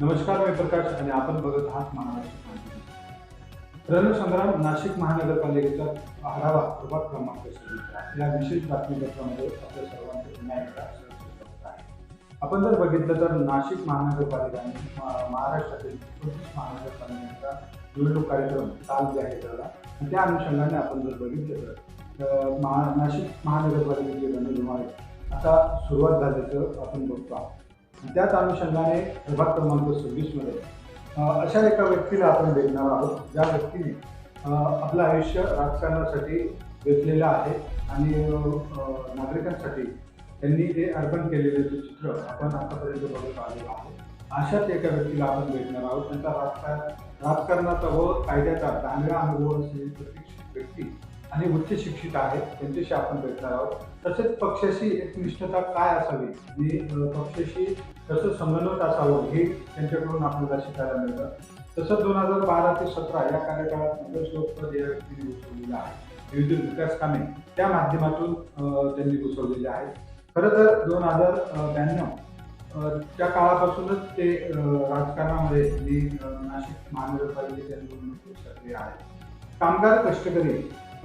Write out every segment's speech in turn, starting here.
नमस्कार मी प्रकाश आणि आपण बघत आहात महाराष्ट्र रणसंग्राम नाशिक महानगरपालिकेचा आढावा प्रभाग क्रमांक सव्वीस. या विशेष बातमीपत्रामध्ये आपल्या सर्वांचे आपण जर बघितलं तर नाशिक महानगरपालिकाने महाराष्ट्रातील एकोणतीस महानगरपालिकांचा निवडणूक कार्यक्रम काल जाहीर झाला. आणि त्या अनुषंगाने आपण जर बघितलं तर महा नाशिक महानगरपालिकेची रणधुमाळी आता सुरुवात झाल्याचं आपण बघतो. आहोत त्याच अनुषंगाने प्रभाग क्रमांक सव्वीसमध्ये अशा एका व्यक्तीला आपण भेटणार आहोत. ज्या व्यक्तीने आपलं आयुष्य राजकारणासाठी वेचलेलं आहे आणि नागरिकांसाठी त्यांनी ते अर्पण केलेले जे चित्र आपण आतापर्यंत बघत आलेलो आहोत अशाच एका व्यक्तीला आपण भेटणार आहोत. त्यांचा राजकारण राजकारणाचा व कायद्याचा चांगला अनुभव असलेली प्रशिक्षित व्यक्ती आणि उच्च शिक्षित आहे त्यांच्याशी आपण भेटणार आहोत. तसेच पक्षाशी एकनिष्ठता काय असावी? आणि पक्षाशी कसं संगणमत असावं हे त्यांच्याकडून आपल्याला शिकायला मिळतं. तसंच दोन हजार बारा ते सतरा या कार्यकाळात नगरसेवकपद या व्यक्तीने घुसवलेलं आहे. विविध विकास कामे त्या माध्यमातून त्यांनी घुसवलेली आहेत. खरं तर दोन हजार ब्याण्णव त्या काळापासूनच ते राजकारणामध्ये नाशिक महानगरपालिकेच्या निवडणुकीत सक्रिय आहेत कामगार कष्टकरी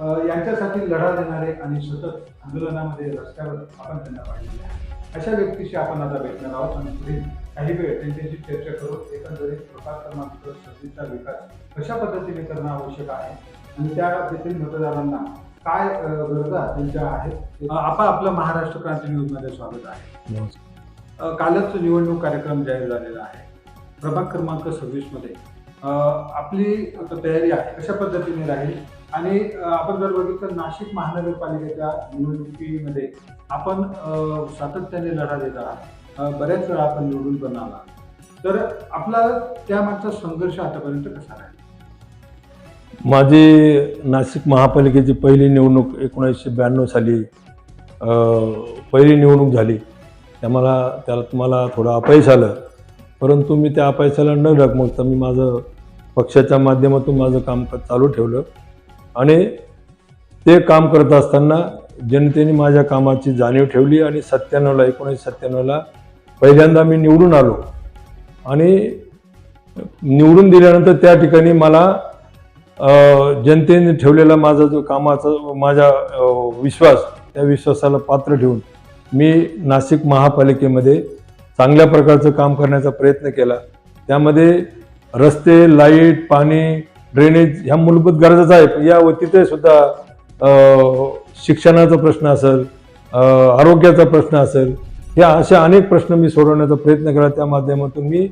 यांच्यासाठी लढा देणारे आणि सतत आंदोलनामध्ये रस्त्यावर आपण त्यांना पाहिलेले आहे. अशा व्यक्तीशी आपण आता भेटणार आहोत आणि पुढील काही वेळ त्यांच्याशी चर्चा करून एकंदरीत प्रकार क्रमांक सव्वीसचा विकास कशा पद्धतीने करणं आवश्यक आहे आणि त्या तेथील मतदारांना काय गरजा त्यांच्या आहेत आपण आपलं महाराष्ट्र क्रांती न्यूजमध्ये स्वागत आहे. कालच निवडणूक कार्यक्रम जाहीर झालेला आहे. प्रभाग क्रमांक सव्वीसमध्ये. आपली तयारी आहे. कशा पद्धतीने राहील? आणि आपण जर बघितलं नाशिक महानगरपालिकेच्या निवडणुकीमध्ये आपण सातत्याने लढा देत आहात. बऱ्याच वेळा आपण निवडून पण आला तर आपला त्यामागचा संघर्ष आतापर्यंत कसा राहील? माझी नाशिक महापालिकेची पहिली निवडणूक एकोणीसशे ब्याण्णव साली पहिली निवडणूक झाली. त्या मला त्याला तुम्हाला थोडं अपयश आलं. परंतु मी त्या अपयशाला न डगमगता मी माझं पक्षाच्या माध्यमातून माझं काम चालू ठेवलं. आणि ते काम करत असताना जनतेने माझ्या कामाची जाणीव ठेवली आणि सत्त्याण्णवला एकोणीसशे सत्त्याण्णवला पहिल्यांदा मी निवडून आलो. आणि निवडून दिल्यानंतर त्या ठिकाणी मला जनतेने ठेवलेला माझा जो कामाचा माझा विश्वास त्या विश्वासाला पात्र ठेवून मी नाशिक महापालिकेमध्ये चांगल्या प्रकारचं काम करण्याचा प्रयत्न केला. त्यामध्ये रस्ते लाइट पाणी ड्रेनेज ह्या मूलभूत गरजाच आहे या तिथे सुद्धा शिक्षणाचा प्रश्न असेल आरोग्याचा प्रश्न असेल या अशा अनेक प्रश्न मी सोडवण्याचा प्रयत्न केला. त्या माध्यमातून मी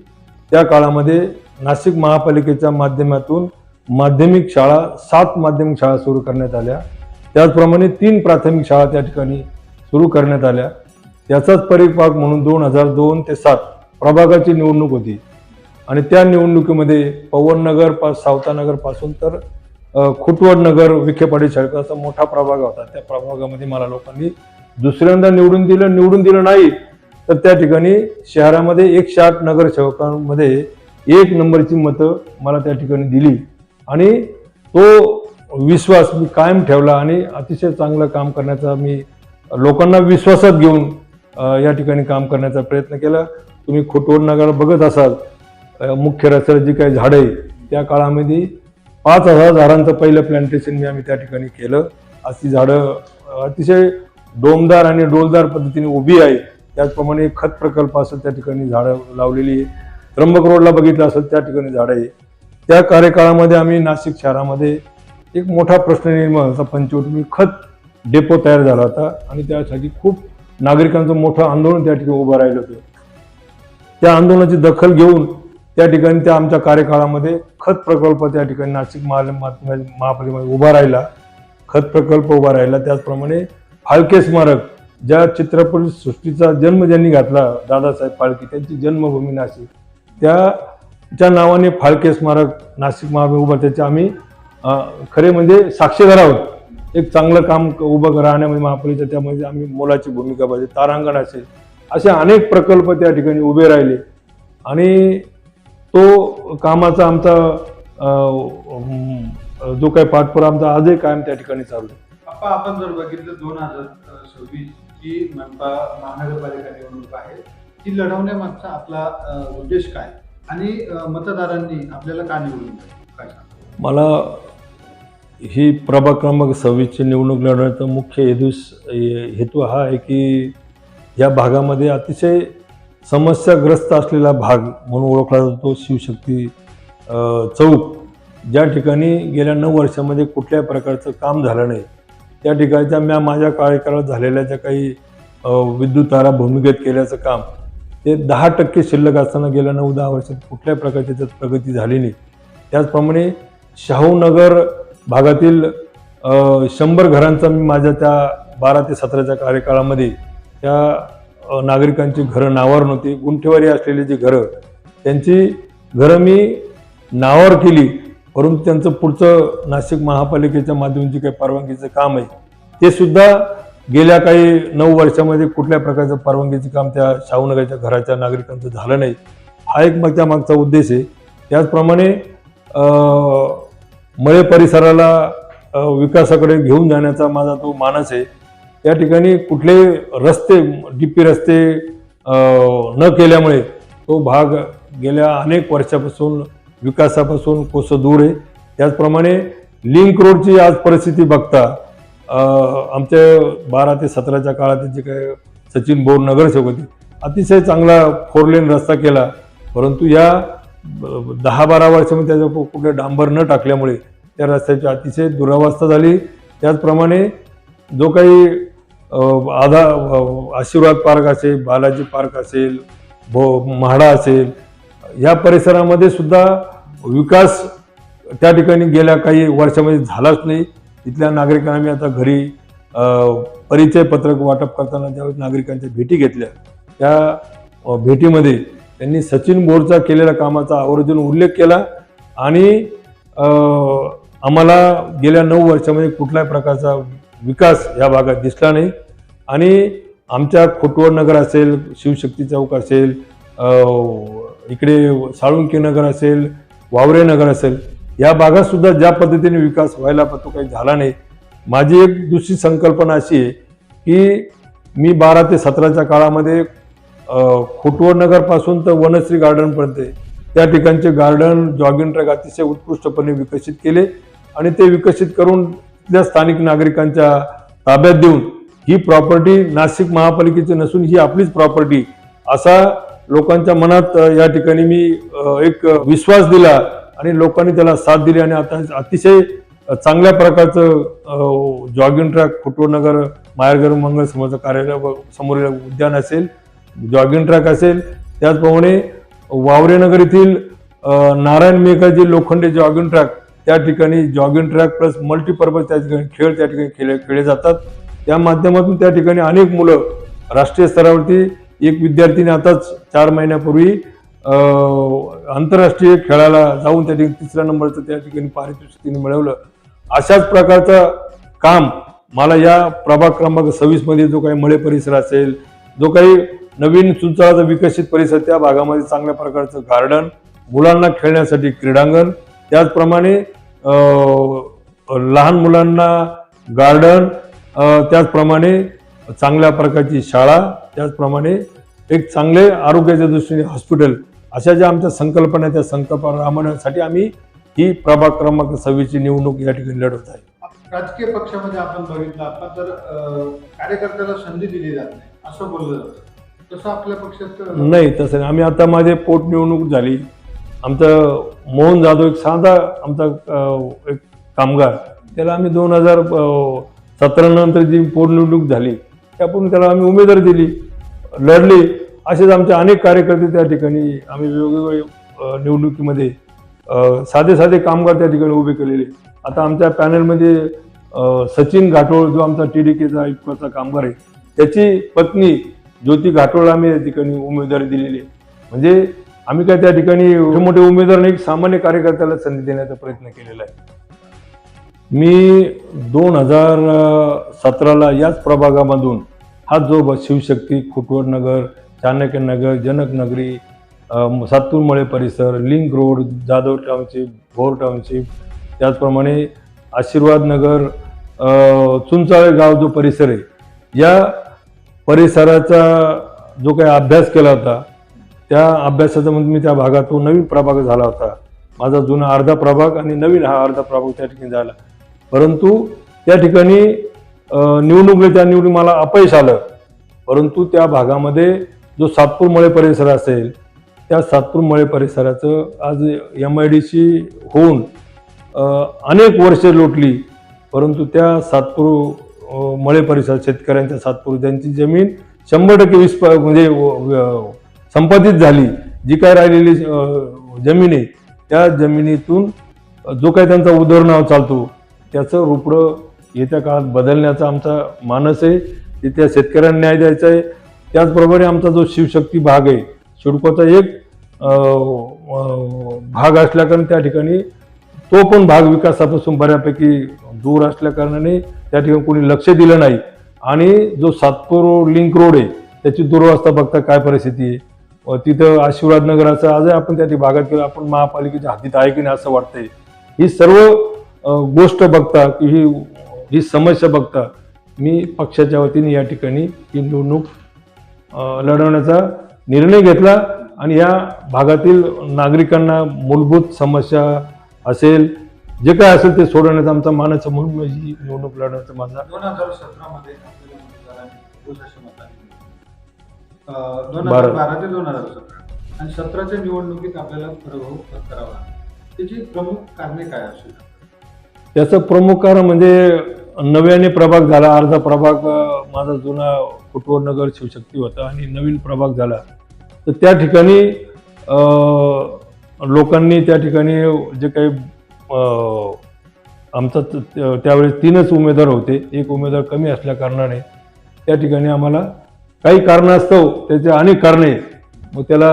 त्या काळामध्ये नाशिक महापालिकेच्या माध्यमातून माध्यमिक शाळा सात माध्यमिक शाळा सुरू करण्यात आल्या. त्याचप्रमाणे तीन प्राथमिक शाळा त्या ठिकाणी सुरू करण्यात आल्या. त्याचाच परिपाक म्हणून दोन हजार दोन ते सात प्रभागाची निवडणूक होती. आणि त्या निवडणुकीमध्ये पवननगर पास सावतानगरपासून तर अ, खुटवड नगर विखेपाडी छळकाचा मोठा प्रभाग होता. त्या प्रभागामध्ये मला लोकांनी दुसऱ्यांदा निवडून दिलं. निवडून दिलं नाही तर त्या ठिकाणी शहरामध्ये एकशे आठ नगरसेवकांमध्ये एक नंबरची मतं मला त्या ठिकाणी दिली. आणि तो विश्वास मी कायम ठेवला आणि अतिशय चांगलं काम करण्याचा मी लोकांना विश्वासात घेऊन या ठिकाणी काम करण्याचा प्रयत्न केला. तुम्ही खोटवड नगर बघत असाल मुख्य रस्त्याला जी काही झाडं आहे त्या काळामध्ये पाच हजार झाडांचं पहिलं प्लांटेशन मी आम्ही त्या ठिकाणी केलं. अशी झाडं अतिशय डोमदार आणि डोलदार पद्धतीने उभी आहे. त्याचप्रमाणे खत प्रकल्प असेल त्या ठिकाणी झाडं लावलेली आहे. त्र्यंबक रोडला बघितलं असेल त्या ठिकाणी झाडं आहे. त्या कार्यकाळामध्ये आम्ही नाशिक शहरामध्ये एक मोठा प्रश्न निर्माण होता पंचवटी खत डेपो तयार झाला होता आणि त्यासाठी खूप नागरिकांचं मोठं आंदोलन त्या ठिकाणी उभं राहिलं होतं. त्या आंदोलनाची दखल घेऊन त्या ठिकाणी त्या आमच्या कार्यकाळामध्ये खत प्रकल्प त्या ठिकाणी नाशिक महापालिकेमध्ये उभा राहिला. खत प्रकल्प उभा राहिला. त्याचप्रमाणे फाळके स्मारक ज्या चित्रपट सृष्टीचा जन्म ज्यांनी घातला दादासाहेब फाळके त्यांची जन्मभूमी नाशिक. त्या नावाने फाळके स्मारक नाशिक महापालिका उभा त्याचे आम्ही खरे म्हणजे साक्षीदार आहोत. एक चांगलं काम उभं राहण्यामध्ये महापालिकेच्या त्यामध्ये आम्ही मोलाची भूमिका पाहिजे तारांगण असेल असे अनेक प्रकल्प त्या ठिकाणी उभे राहिले. आणि तो कामाचा आमचा जो काही पाठपुरा आमचा आजही कायम त्या ठिकाणी चालू आहे आप्पा आपण जर बघितलं दोन हजार सव्वीस जी मनपा महानगरपालिका निवडणूक आहे ती लढवण्यामागचा आपला उद्देश काय आणि मतदारांनी आपल्याला का निवडून? काय? मला ही प्रभाग क्रमांक सव्वीसची निवडणूक लढवण्याचा मुख्य हेतूस हेतू हा आहे की या भागामध्ये अतिशय समस्याग्रस्त असलेला भाग म्हणून ओळखला जातो शिवशक्ती चौक. ज्या ठिकाणी गेल्या नऊ वर्षामध्ये कुठल्याही प्रकारचं काम झालं नाही त्या ठिकाणच्या म्या माझ्या कार्यकाळात झालेल्या ज्या काही विद्युत तारा भूमिगत केल्याचं काम ते दहा टक्के शिल्लक असताना गेल्या नऊ दहा वर्षात कुठल्याही प्रकारची त्यात प्रगती झाली नाही. त्याचप्रमाणे शाहूनगर भागातील शंभर घरांचा मी माझ्या त्या बारा ते सतराच्या कार्यकाळामध्ये त्या नागरिकांची घरं नावावर नव्हती. गुंठेवारी असलेली जी घरं त्यांची घरं मी नावावर केली. परंतु त्यांचं पुढचं नाशिक महापालिकेच्या माध्यमातून जे काही परवानगीचं काम आहे ते सुद्धा गेल्या काही नऊ वर्षामध्ये कुठल्या प्रकारचं परवानगीचं काम त्या शाहूनगरच्या घराच्या नागरिकांचं झालं नाही. हा एक मग त्या मागचा उद्देश आहे. त्याचप्रमाणे मळे परिसराला विकासाकडे घेऊन जाण्याचा माझा तो मानस आहे. त्या ठिकाणी कुठले रस्ते डीपी रस्ते न केल्यामुळे तो भाग गेल्या अनेक वर्षापासून विकासापासून कोसं दूर आहे. त्याचप्रमाणे लिंक रोडची आज परिस्थिती बघता आमच्या बारा ते सतराच्या काळात जे काय सचिन बोर नगरसेवक होते अतिशय चांगला फोर लेन रस्ता केला. परंतु या दहा बारा वर्षामध्ये त्याचं कुठे डांबर न टाकल्यामुळे त्या रस्त्याची अतिशय दुरावस्था झाली. त्याचप्रमाणे जो काही आधा आशीर्वाद पार्क असेल बालाजी पार्क असेल भो म्हाडा असेल या परिसरामध्ये सुद्धा विकास त्या ठिकाणी गेल्या काही वर्षामध्ये झालाच नाही. तिथल्या नागरिकांना मी आता घरी परिचय पत्रक वाटप करताना ज्यावेळेस नागरिकांच्या भेटी घेतल्या त्या भेटीमध्ये त्यांनी सचिन बोरचा केलेल्या कामाचा आवर्जून उल्लेख केला आणि आम्हाला गेल्या नऊ वर्षामध्ये कुठल्याही प्रकारचा विकास या भागात दिसला नाही. आणि आमच्या खोटवड नगर असेल शिवशक्ती चौक असेल इकडे साळुंकी नगर असेल वावरे नगर असेल या भागातसुद्धा ज्या पद्धतीने विकास व्हायला पण तो काही झाला नाही. माझी एक दुसरी संकल्पना अशी आहे की मी बारा ते सतराच्या काळामध्ये खोटवड नगरपासून तर वनश्री गार्डनपर्यंत त्या ठिकाणचे गार्डन जॉगिंग ट्रॅक अतिशय उत्कृष्टपणे विकसित केले आणि ते विकसित करून तिथल्या स्थानिक नागरिकांच्या ताब्यात देऊन ही प्रॉपर्टी नाशिक महापालिकेची नसून ही आपलीच प्रॉपर्टी असा लोकांच्या मनात या ठिकाणी मी एक विश्वास दिला आणि लोकांनी त्याला साथ दिली आणि आता अतिशय चांगल्या प्रकारचं जॉगिंग ट्रॅक फुटवनगर मायरगर मंगल समाजाचं कार्यालय समोरील उद्यान असेल जॉगिंग ट्रॅक असेल. त्याचप्रमाणे वावरेनगर येथील नारायण मेघाजी लोखंडे जॉगिंग ट्रॅक त्या ठिकाणी जॉगिंग ट्रॅक प्लस मल्टीपर्पज त्या ठिकाणी खेळ त्या ठिकाणी खेळ खेळले जातात. त्या माध्यमातून त्या ठिकाणी अनेक मुलं राष्ट्रीय स्तरावरती एक विद्यार्थीने आताच चार महिन्यापूर्वी आंतरराष्ट्रीय खेळाला जाऊन त्या ठिकाणी तिसऱ्या नंबरचं त्या ठिकाणी पारितोषिक तिने मिळवलं. अशाच प्रकारचं काम मला या प्रभाग क्रमांक सव्वीसमध्ये जो काही मळे परिसर असेल जो काही नवीन सुंचाळाचा विकसित परिसर त्या भागामध्ये चांगल्या प्रकारचं गार्डन मुलांना खेळण्यासाठी क्रीडांगण त्याचप्रमाणे लहान मुलांना गार्डन त्याचप्रमाणे चांगल्या प्रकारची शाळा त्याचप्रमाणे एक चांगले आरोग्याच्या दृष्टीने हॉस्पिटल अशा ज्या आमच्या संकल्पना आहेत त्या संकल्पना राबवण्यासाठी आम्ही ही प्रभाग क्रमांक सव्वीसची निवडणूक या ठिकाणी लढवत आहे. राजकीय पक्षामध्ये आपण बघितलं आपण तर कार्यकर्त्याला संधी दिली जात नाही असं बोललं जातं. तसं आपल्या पक्षात नाही तसं नाही. आम्ही आता माझे पोटनिवडणूक झाली. आमचं मोहन जाधव एक साधा आमचा एक कामगार. त्याला आम्ही दोन हजार सतरा नंतर जी पोटनिवडणूक झाली त्यापूर्वी त्याला आम्ही उमेदवारी दिली लढली. असेच आमचे अनेक कार्यकर्ते त्या ठिकाणी आम्ही वेगवेगळे निवडणुकीमध्ये साधे साधे कामगार त्या ठिकाणी उभे केलेले. आता आमच्या पॅनलमध्ये सचिन घाटोळ जो आमचा टी डी केचा आयुक्ताचा कामगार आहे त्याची पत्नी ज्योती घाटोळ आम्ही या ठिकाणी उमेदवारी दिलेली आहे. म्हणजे आम्ही काय त्या ठिकाणी मोठे उमेदवार नाही सामान्य कार्यकर्त्याला संधी देण्याचा प्रयत्न केलेला आहे. मी दोन हजार सतराला याच प्रभागामधून हा जो शिवशक्ती खुटवड नगर चाणक्यनगर जनक नगरी परिसर link road Jadhav township Bhor township त्याचप्रमाणे आशीर्वाद नगर चुंचाळे गाव जो परिसर आहे या परिसराचा जो काही अभ्यास केला होता त्या अभ्यासाचा म्हणजे मी त्या भागात तो नवीन प्रभाग झाला होता. माझा जुना अर्धा प्रभाग आणि नवीन हा अर्धा प्रभाग त्या ठिकाणी झाला. परंतु त्या ठिकाणी निवडणूक त्या निवडणूक मला अपयश आलं. परंतु त्या भागामध्ये जो सातपूर मळे परिसर असेल त्या सातपूर मळे परिसराचं आज एम आय डी सी होऊन अनेक वर्षे लोटली. परंतु त्या सातपूर मळे परिसर शेतकऱ्यांच्या सातपूर त्यांची जमीन शंभर टक्के वीस म्हणजे व- संपादित झाली जी काय राहिलेली जमीन आहे त्या जमिनीतून जो काही त्यांचा उदरनाव चालतो त्याचं रोपडं येत्या काळात बदलण्याचा आमचा मानस आहे. की त्या शेतकऱ्यांना न्याय द्यायचा आहे. त्याचप्रमाणे आमचा जो शिवशक्ती भाग आहे शिडकोचा एक भाग असल्याकारणे त्या ठिकाणी तो पण भाग विकासापासून बऱ्यापैकी दूर असल्याकारणाने त्या ठिकाणी कोणी लक्ष दिलं नाही. आणि जो सातपूर लिंक रोड आहे त्याची दुरवस्था बघता काय परिस्थिती आहे? तिथं आशीर्वाद नगराचं आजही आपण त्या भागात गेलो आपण महापालिकेच्या हातीत आहे की नाही असं वाटतंय. ही सर्व गोष्ट बघता की ही ही समस्या बघता मी पक्षाच्या वतीने या ठिकाणी ही निवडणूक लढवण्याचा निर्णय घेतला आणि या भागातील नागरिकांना मूलभूत समस्या असेल जे काय असेल ते सोडवण्याचा आमचा मानस म्हणून मी ही निवडणूक लढवण्याचा माझा दोन हजार सतरामध्ये दोन. हजार बारा ते दोन हजार सतरा आणि सतराच्या निवडणुकीत आपल्याला पराभव करावा. त्याची प्रमुख कारणे काय असू त्याचं प्रमुख कारण म्हणजे नव्याने प्रभाग झाला अर्धा प्रभाग माझा जुना कुटवर नगर शिवशक्ती होता आणि नवीन प्रभाग झाला तर त्या ठिकाणी लोकांनी त्या ठिकाणी जे काही आमचा त्यावेळेस तीनच उमेदवार होते एक उमेदवार कमी असल्या कारणाने त्या ठिकाणी आम्हाला काही कारणास्तव त्याचे अनेक कारणे मग त्याला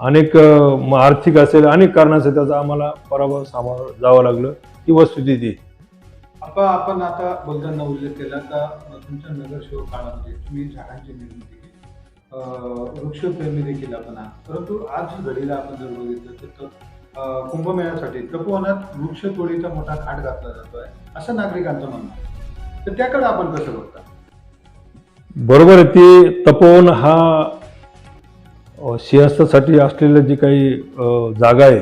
अनेक आर्थिक असेल अनेक कारणाचं त्याचा आम्हाला पराभव सामोरं जावं लागलं. ही वस्तुस्थिती आहे. आपण आपण आता बोलताना उल्लेख केला का तुमच्या तुमच्या नगरसेवक काळामध्ये तुम्ही झाडांची निर्मिती केली. वृक्षप्रेमी देखील आपण आहात. परंतु आज घडीला आपण जर बघितलं तर कुंभमेळ्यासाठी तपोवनात वृक्षतोडीचा मोठा घाट घातला जातोय असं नागरिकांचं म्हणणं तर त्याकडे आपण कसं बघता? बरोबर आहे ती तपोवन हा सिंहस्थासाठी असलेलं जी काही जागा आहे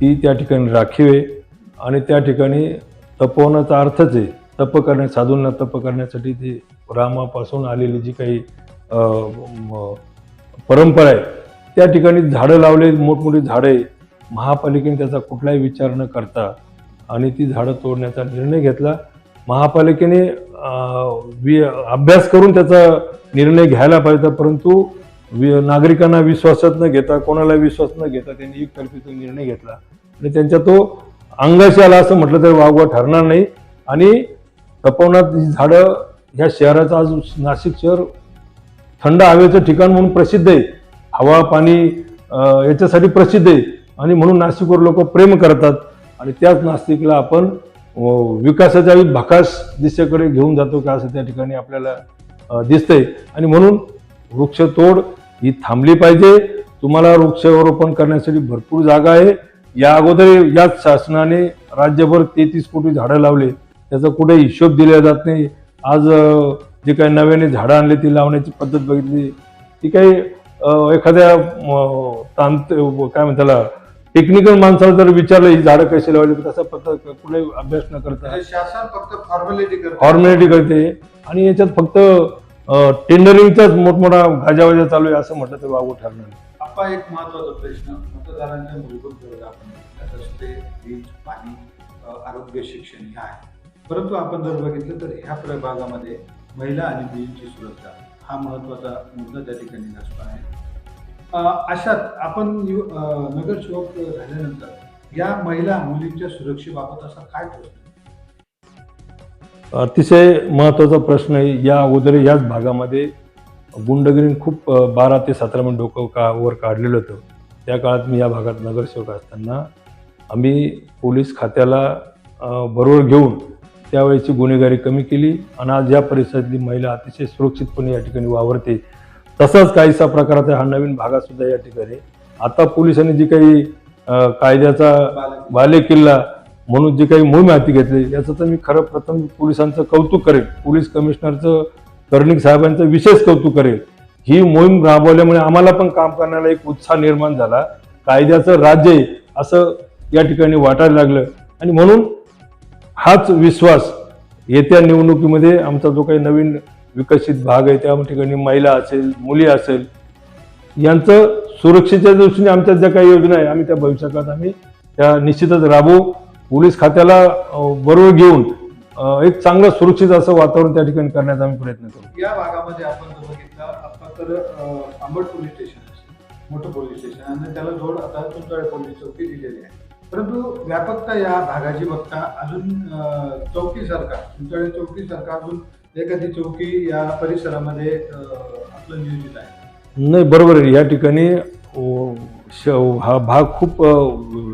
ती त्या ठिकाणी राखीव आहे. आणि त्या ठिकाणी तपोवनाचा अर्थच आहे तप करण्या साधूंना तप करण्यासाठी ती रामापासून आलेली जी काही परंपरा आहे त्या ठिकाणी झाडं लावले मोठमोठी झाडं आहे. महापालिकेने त्याचा कुठलाही विचार न करता आणि ती झाडं तोडण्याचा निर्णय घेतला. महापालिकेने वि अभ्यास करून त्याचा निर्णय घ्यायला पाहिजे परंतु वि नागरिकांना विश्वासात न घेता कोणाला विश्वास न घेता त्यांनी एकतर्फी निर्णय घेतला. आणि त्यांच्या तो अंगाशी आला असं म्हटलं तरी वागवा ठरणार नाही. आणि तपवनात ही झाडं ह्या शहराचं आज नाशिक शहर थंड हवेचं ठिकाण म्हणून प्रसिद्ध आहे. हवा पाणी याच्यासाठी प्रसिद्ध आहे. आणि म्हणून नाशिकवर लोक प्रेम करतात. आणि त्याच नाशिकला आपण अं, भकास दिशेकडे घेऊन जातो का असं त्या ठिकाणी आपल्याला दिसतंय. आणि म्हणून वृक्षतोड ही थांबली पाहिजे. तुम्हाला वृक्षारोपण करण्यासाठी भरपूर जागा आहे. या अगोदर याच शासनाने राज्यभर तेहतीस कोटी झाडं लावले. त्याचा कुठे हिशोब दिला जात नाही. आज जे काही नव्याने झाडं आणले ती लावण्याची पद्धत बघितली. ती काही एखाद्या तांत काय म्हणताला टेक्निकल माणसाला जर विचारलं ही झाडं कशी लावली तसा पद्धत कुठलाही अभ्यास न करता. म्हणजे शासन फक्त फॉर्मॅलिटी करतं. फॉर्मॅलिटी करते. आणि याच्यात फक्त टेंडरिंगचाच मोठमोठा गाजावाजा चालू आहे असं म्हटलं तर वागू ठरणार. आपला एक महत्त्वाचा प्रश्न मतदारांच्या मूलभूत गरजा आपण. रस्ते वीज पाणी आरोग्य शिक्षण ह्या आहे परंतु आपण जर बघितलं तर ह्या प्रभागामध्ये महिला आणि मुलींची सुरक्षा हा महत्त्वाचा मुद्दा त्या ठिकाणी असतो आहे. अशात आपण नगरसेवक झाल्यानंतर या महिला मुलींच्या सुरक्षेबाबत असा काय प्रश्न? अतिशय महत्त्वाचा प्रश्न आहे. या अगोदर याच भागामध्ये गुंडगिरी खूप बारा ते सतरा मिनिट डोकं का वर काढलेलं होतं. त्या काळात मी या भागात नगरसेवक असताना आम्ही पोलीस खात्याला बरोबर घेऊन त्यावेळेची गुन्हेगारी कमी केली आणि आज या परिसरातली महिला अतिशय सुरक्षितपणे या ठिकाणी वावरते. तसाच काहीसा प्रकार आता हा नवीन भागातसुद्धा या ठिकाणी. आता पोलिसांनी जी काही कायद्याचा बालक- बाले किल्ला म्हणून जे काही मोहीम हाती घेतली याचं तर मी खरं प्रथम पोलिसांचं कौतुक करेल पोलीस कमिशनरचं कर्णिक साहेबांचं विशेष कौतुक करेल ही मोहीम राबवल्यामुळे आम्हाला पण काम करण्याला एक उत्साह निर्माण झाला. कायद्याचं राज्य आहे असं या ठिकाणी वाटायला लागलं. आणि म्हणून हाच विश्वास येत्या निवडणुकीमध्ये आमचा जो काही नवीन विकसित भाग आहे त्या ठिकाणी महिला असेल मुली असेल यांचं सुरक्षेच्या दृष्टीने आमच्या ज्या काही योजना आहे आम्ही त्या भविष्यात आम्ही त्या निश्चितच राबवू. पोलीस खात्याला बरोबर घेऊन एक चांगलं सुरक्षित असं वातावरण त्या ठिकाणी करण्याचा आम्ही प्रयत्न करू. या भागामध्ये आपण जर बघितलं आता तर आंबट पोलीस स्टेशन मोठं पोलीस स्टेशन आणि त्याला जोड आता तुमच्याकडे पोलीस चौकी दिलेली आहे. परंतु व्यापकता या भागाची बघता अजून चौकी सरकार तुमच्याकडे चौकी सरकार अजून एखादी चौकी या परिसरामध्ये आपलं नियोजित आहे. नाही बरोबर आहे. या ठिकाणी श- हा भाग खूप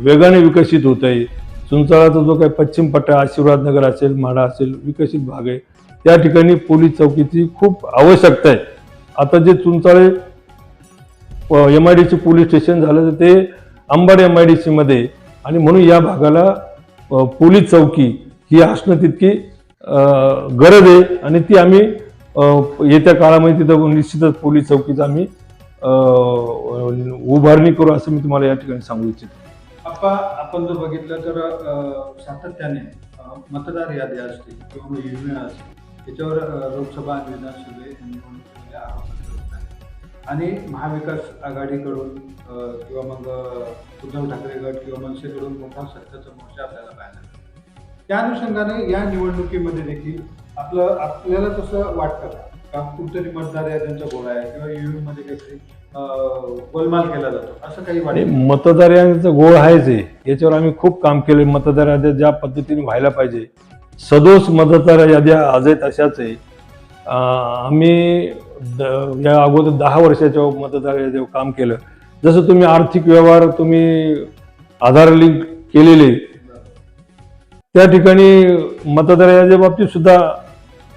वेगाने विकसित होत आहे. चुंचाळाचा जो काही पश्चिम पट्टा आशीर्वादनगर असेल माडा असेल विकसित भाग आहे. त्या ठिकाणी पोलीस चौकीची खूप आवश्यकता आहे. आता जे Chunchale M I D C police station झालं तर ते अंबाड एम आय डी सीमध्ये आणि म्हणून या भागाला अ, पोलीस चौकी ही असणं तितकी गरज आहे आणि ती आम्ही येत्या काळामध्ये तिथं निश्चितच पोलीस चौकीचं आम्ही उभारणी करू असं मी तुम्हाला या ठिकाणी सांगू इच्छितो. आपा आपण जर बघितलं तर सातत्याने मतदार यादी असतील किंवा मग युनियन असतील त्याच्यावर लोकसभा आणि विधानसभे आरोप आणि महाविकास आघाडीकडून किंवा मग उद्धव ठाकरे गट किंवा मनसेकडून मोठा सत्याचा मोर्चा आपल्याला पाहायला त्या अनुषंगाने या निवडणुकीमध्ये देखील आपलं आपल्याला तसं वाटतं का? कुठतरी मतदार याद्यांचा गोळा आहे किंवा ईव्हीएममध्ये काहीतरी गोलमाल केला जातो? असं काही वाटत? मतदार यादीचा गोळ आहेच आहे. याच्यावर आम्ही खूप काम केले मतदार याद्या ज्या पद्धतीने व्हायला पाहिजे सदोष मतदार याद्या आज आहेत अशाच आहे. आम्ही द- या अगोदर दहा वर्षाच्या मतदार यादीवर काम केलं. जसं तुम्ही आर्थिक व्यवहार तुम्ही आधार लिंक केलेले त्या ठिकाणी मतदार याद्या बाबतीत सुद्धा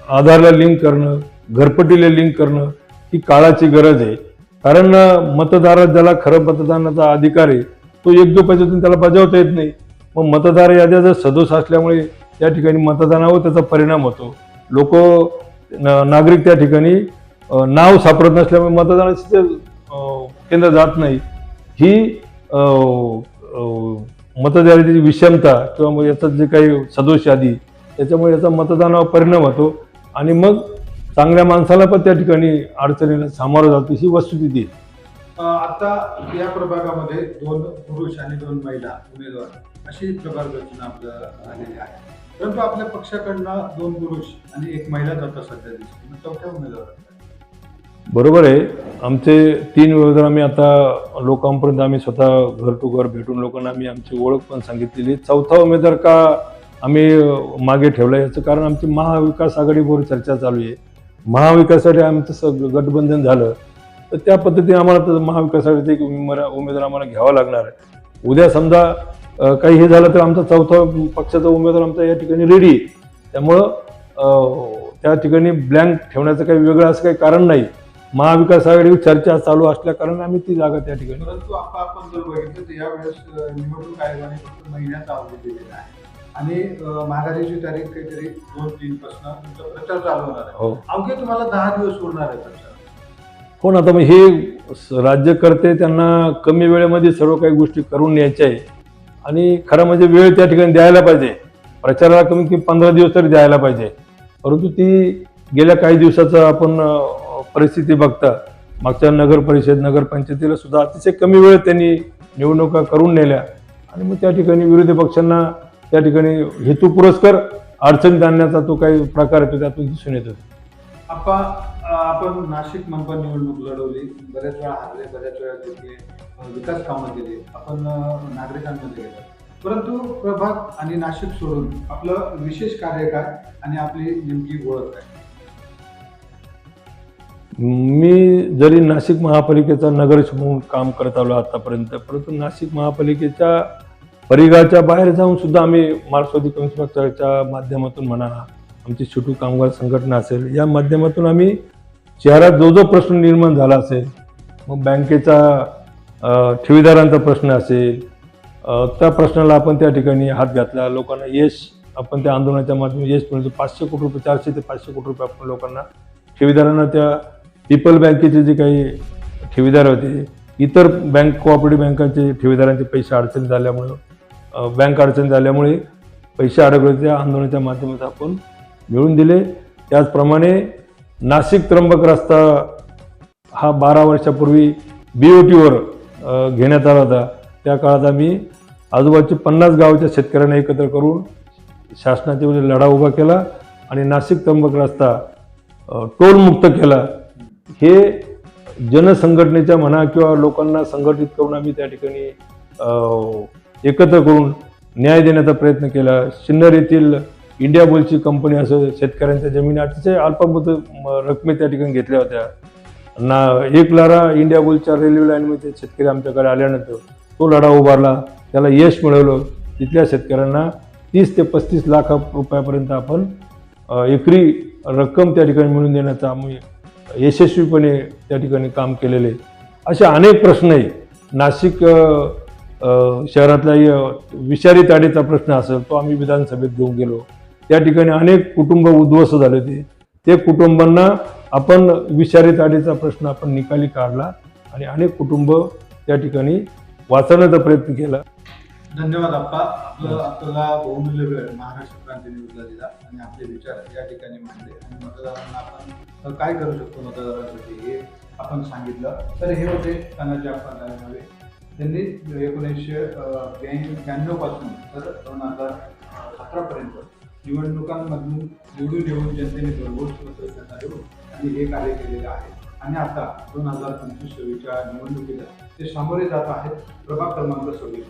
आधारला लिंक करणं घरपट्टीला लिंक करणं ही काळाची गरज आहे. कारण मतदार ज्याला खरं मतदानाचा अधिकार आहे तो योग्य पद्धतीने त्याला बजावता येत नाही. मग मतदार याद्या जर सदोष असल्यामुळे त्या ठिकाणी मतदानावर त्याचा परिणाम होतो. लोक नागरिक त्या ठिकाणी नाव सापडत नसल्यामुळे मतदानाचे केंद्र जात नाही. ही मतदाराची विषमता किंवा मग याचं जे काही सदोष यादी त्याच्यामुळे याचा मतदानावर परिणाम होतो. आणि मग चांगल्या माणसाला पण त्या ठिकाणी अडचणीला सामोरं जातो ही वस्तुस्थिती आता या प्रभागामध्ये दोन पुरुष आणि दोन महिला उमेदवार अशी प्रभाग रचना आपल्याला आलेली आहे. परंतु आपल्या पक्षाकडनं दोन पुरुष आणि एक महिला जाता सध्या दिसते चौथ्या उमेदवार? बरोबर आहे. आमचे तीन वेळेवर आम्ही आता लोकांपर्यंत आम्ही स्वतः घर टू घर भेटून लोकांना आम्ही आमची ओळख पण सांगितलेली. चौथा उमेदवार का आम्ही मागे ठेवला याचं कारण आमची महाविकास आघाडीवर चर्चा चालू आहे. महाविकासासाठी आमचं सगळं गठबंधन झालं. तर त्या पद्धतीने आम्हाला महाविकास आघाडीचा एक उमेदवार उमेदवार आम्हाला घ्यावा लागणार आहे. उद्या समजा काही हे झालं तर आमचा चौथा पक्षाचा उमेदवार आमचा या ठिकाणी रेडी आहे. त्यामुळं त्या ठिकाणी ब्लँक ठेवण्याचं काही वेगळं असं काही कारण नाही. महाविकास आघाडीवर चर्चा चालू असल्या कारण आम्ही ती जागा त्या ठिकाणी परंतु आता आपण जर बघितलं तर यावेळेस निवडणूक आयोगाने फक्त महिन्याचा अवधी दिलेला आहे. आणि माघारीची तारीख काहीतरी दोन तीन पासून तुमचा प्रचार चालू होणार आहे. हो. अवघे तुम्हाला दहा दिवस उरणार आहे प्रचार. हो ना आता मग हे स- राज्यकर्ते त्यांना कमी वेळेमध्ये सर्व काही गोष्टी करून न्यायच्या आहे. आणि खरं म्हणजे वेळ त्या ठिकाणी द्यायला पाहिजे. प्रचाराला कमीत कमी पंधरा दिवस तरी द्यायला पाहिजे. परंतु ती गेल्या काही दिवसाचं आपण अं, परिस्थिती बघता मागच्या नगर परिषद नगरपंचायतीला सुद्धा अतिशय कमी वेळ त्यांनी निवडणुका करून नेल्या. आणि मग त्या ठिकाणी विरोधी पक्षांना त्या ठिकाणी हेतू पुरस्कार अडचणीत आणण्याचा तो काही प्रकार येतो त्यातून दिसून येतो आपा आपण नाशिक मनपा निवडणूक लढवली. बऱ्याच वेळा हारले बऱ्याच वेळा जिंकले विकास कामं केली. आपण नागरिकांमध्ये गेलो. परंतु प्रभाग आणि नाशिक सोडून आपलं विशेष कार्य काय आणि आपली नेमकी ओळख काय? मी जरी नाशिक महापालिकेचा नगरसेवक म्हणून काम करत आलो आतापर्यंत परंतु नाशिक महापालिकेच्या परिघाच्या बाहेर जाऊन सुद्धा आम्ही मार्क्सवादी कम्युनिस्ट पक्षाच्या माध्यमातून म्हणा आमची छोटू कामगार संघटना असेल या माध्यमातून आम्ही शहरात जो जो प्रश्न निर्माण झाला असेल मग बँकेचा ठेवीदारांचा प्रश्न असेल त्या प्रश्नाला आपण त्या ठिकाणी हात घातला लोकांना यश आपण त्या आंदोलनाच्या माध्यमातून यश मिळतो पाचशे कोटी रुपये चारशे ते पाचशे कोटी रुपये आपण लोकांना ठेवीदारांना त्या पीपल बँकेचे जे काही ठेवीदार होते इतर बँक कोऑपरेटिव्ह बँकांचे ठेवीदारांचे पैसे अडचण झाल्यामुळं बँक अडचण झाल्यामुळे पैसे अडकले त्या आंदोलनाच्या माध्यमातून आपण मिळून दिले. त्याचप्रमाणे नाशिक त्र्यंबक रस्ता हा बारा वर्षापूर्वी बी ओ टीवर घेण्यात आला होता. त्या काळात आम्ही आजूबाजूचे पन्नास गावाच्या शेतकऱ्यांना एकत्र करून शासनाच्या लढा उभा केला आणि नाशिक त्र्यंबक रस्ता टोलमुक्त केला. हे जनसंघटनेच्या म्हणा किंवा लोकांना संघटित करून आम्ही त्या ठिकाणी एकत्र करून न्याय देण्याचा प्रयत्न केला. सिन्नर येथील इंडिया बुलची कंपनी असं शेतकऱ्यांच्या जमिनी अतिशय अल्पमत रकमे त्या ठिकाणी घेतल्या होत्या. ना एक लढा इंडिया बुलच्या रेल्वे लाईनमध्ये शेतकरी आमच्याकडे आल्यानंतर तो लढा उभारला. त्याला यश मिळवलं. तिथल्या शेतकऱ्यांना तीस ते पस्तीस लाख रुपयापर्यंत आपण एकरी रक्कम त्या ठिकाणी मिळून देण्याचा आम्ही यशस्वीपणे त्या ठिकाणी काम केलेले. असे अनेक प्रश्न आहे नाशिक शहरातला विषारी ताडीचा प्रश्न असेल तो आम्ही विधानसभेत घेऊन गेलो. त्या ठिकाणी अनेक कुटुंब उद्ध्वस्त झाले होते. ते कुटुंबांना आपण विषारी ताडीचा प्रश्न आपण निकाली काढला आणि अनेक कुटुंब त्या ठिकाणी वाचवण्याचा प्रयत्न केला. धन्यवाद आप्पा आपलं आपल्याला बहुमूल्य वेळ महाराष्ट्र क्रांती न्यूजला दिला आणि आपले विचार या ठिकाणी मांडले. आणि मतदारांना आपण काय करू शकतो मतदारांसाठी हे आपण सांगितलं. तर हे होते तानाजी आप्पा नवे त्यांनी एकोणीसशे ब्याण्णवपासून तर दोन हजार सतरा पर्यंत निवडणुकांमधून निवडून येऊन जनतेने मतं करणारे आणि हे कार्य केलेलं आहे. आणि आता दोन हजार पंचवीस सव्वीसच्या निवडणुकीला ते सामोरे जात आहेत प्रभाग क्रमांक सव्वीस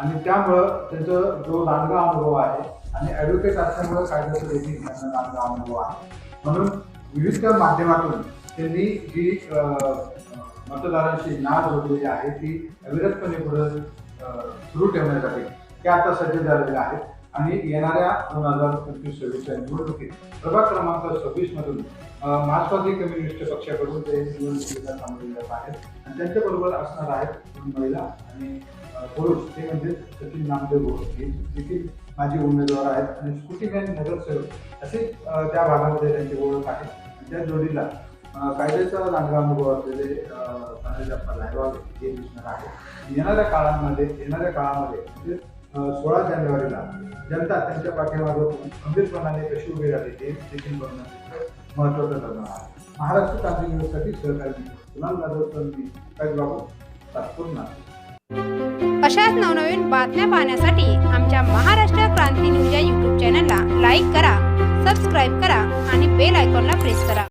आणि त्यामुळं त्याचं जो लांडगा अनुभव आहे आणि ॲडव्होकेट असल्यामुळं कायद्याचं देखील त्यांना लांडगा अनुभव आहे. म्हणून विविध माध्यमातून त्यांनी जी मतदारांची मतदारांशी नाद जोडलेली आहे ती अविरतपणे पुढे सुरू ठेवण्यासाठी ते आता सज्ज झालेले आहेत. आणि येणाऱ्या दोन हजार पंचवीस सव्वीसच्या निवडणुकीत प्रभाग क्रमांक सव्वीसमधून मधून मार्क्सवादी कम्युनिस्ट पक्षाकडून ते निवडणुकीला सामोरे जात आहेत. आणि त्यांच्याबरोबर असणार आहेत महिला आणि पुरुष. ते म्हणजे सचिन नामदेव घोष हे देखील माझे उमेदवार आहेत. आणि स्कूटी मॅन नगरसेवक असे त्या भागामध्ये त्यांची ओळख आहे. त्या जोडीला कायद्याचा चांगला अनुभव असलेले तानाजीप्पा लायवाल हे दिसणार आहे येणाऱ्या काळामध्ये येणाऱ्या काळामध्ये म्हणजे सोळा जानेवारीला जनता त्यांच्या पाठीमागं गंभीरपणाने कशी उभी राहते हे देखील बघण्याचं महत्त्वाचा ठरणार आहे. महाराष्ट्र क्रांती न्यूजसाठी सहकारी कुणाल जाधव तर मी काही बाबू तात्पुरता नाशिक. अशाच नवनवीन बातम्या पाहण्यासाठी आमच्या महाराष्ट्र क्रांती न्यूज या यूट्यूब चॅनलला लाईक करा सबस्क्राईब करा आणि बेल आयकॉनला प्रेस करा.